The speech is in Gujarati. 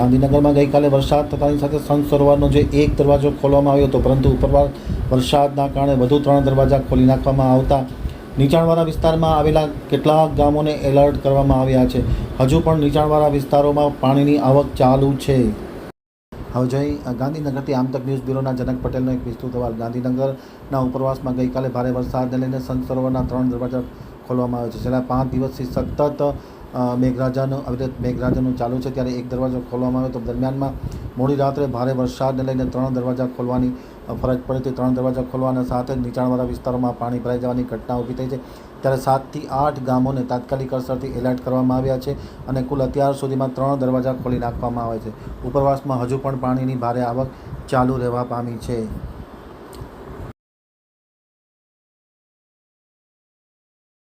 ગાંધીનગરમાં ગઈકાલે વરસાદ થતાની સાથે સંત સરોવરનો જે એક દરવાજો ખોલવામાં આવ્યો હતો, પરંતુ ઉપરવાર વરસાદના કારણે વધુ ત્રણ દરવાજા ખોલી નાખવામાં આવતા નીચાણવાળા વિસ્તારમાં આવેલા કેટલાક ગામોને એલર્ટ કરવામાં આવ્યા છે. હજુ પણ નીચાણવાળા વિસ્તારોમાં પાણીની આવક ચાલુ છે. હવે જઈ ગાંધીનગરથી આમતક ન્યૂઝ બ્યુરોના જનક પટેલનો એક વિસ્તૃત અહેવાલ. ગાંધીનગરના ઉપરવાસમાં ગઈકાલે ભારે વરસાદને લઈને સંત સરોવરના ત્રણ દરવાજા ખોલવામાં આવ્યો છે. છેલ્લા પાંચ દિવસથી સતત મેઘરાજાનું, આવી રીતે મેઘરાજાનું ચાલુ છે ત્યારે એક દરવાજો ખોલવામાં આવ્યો. તો દરમિયાનમાં મોડી રાત્રે ભારે વરસાદને લઈને ત્રણ દરવાજા ખોલવાની ફરજ પડી હતી. ત્રણ દરવાજા ખોલવાના સાથે જ નીચાણવાળા વિસ્તારોમાં પાણી ભરાઈ જવાની ઘટના ઊભી થઈ છે. ત્યારે સાતથી આઠ ગામોને તાત્કાલિક અસરથી એલર્ટ કરવામાં આવ્યા છે અને કુલ અત્યાર સુધીમાં ત્રણ દરવાજા ખોલી નાખવામાં આવે છે. ઉપરવાસમાં હજુ પણ પાણીની ભારે આવક ચાલુ રહેવા પામી છે.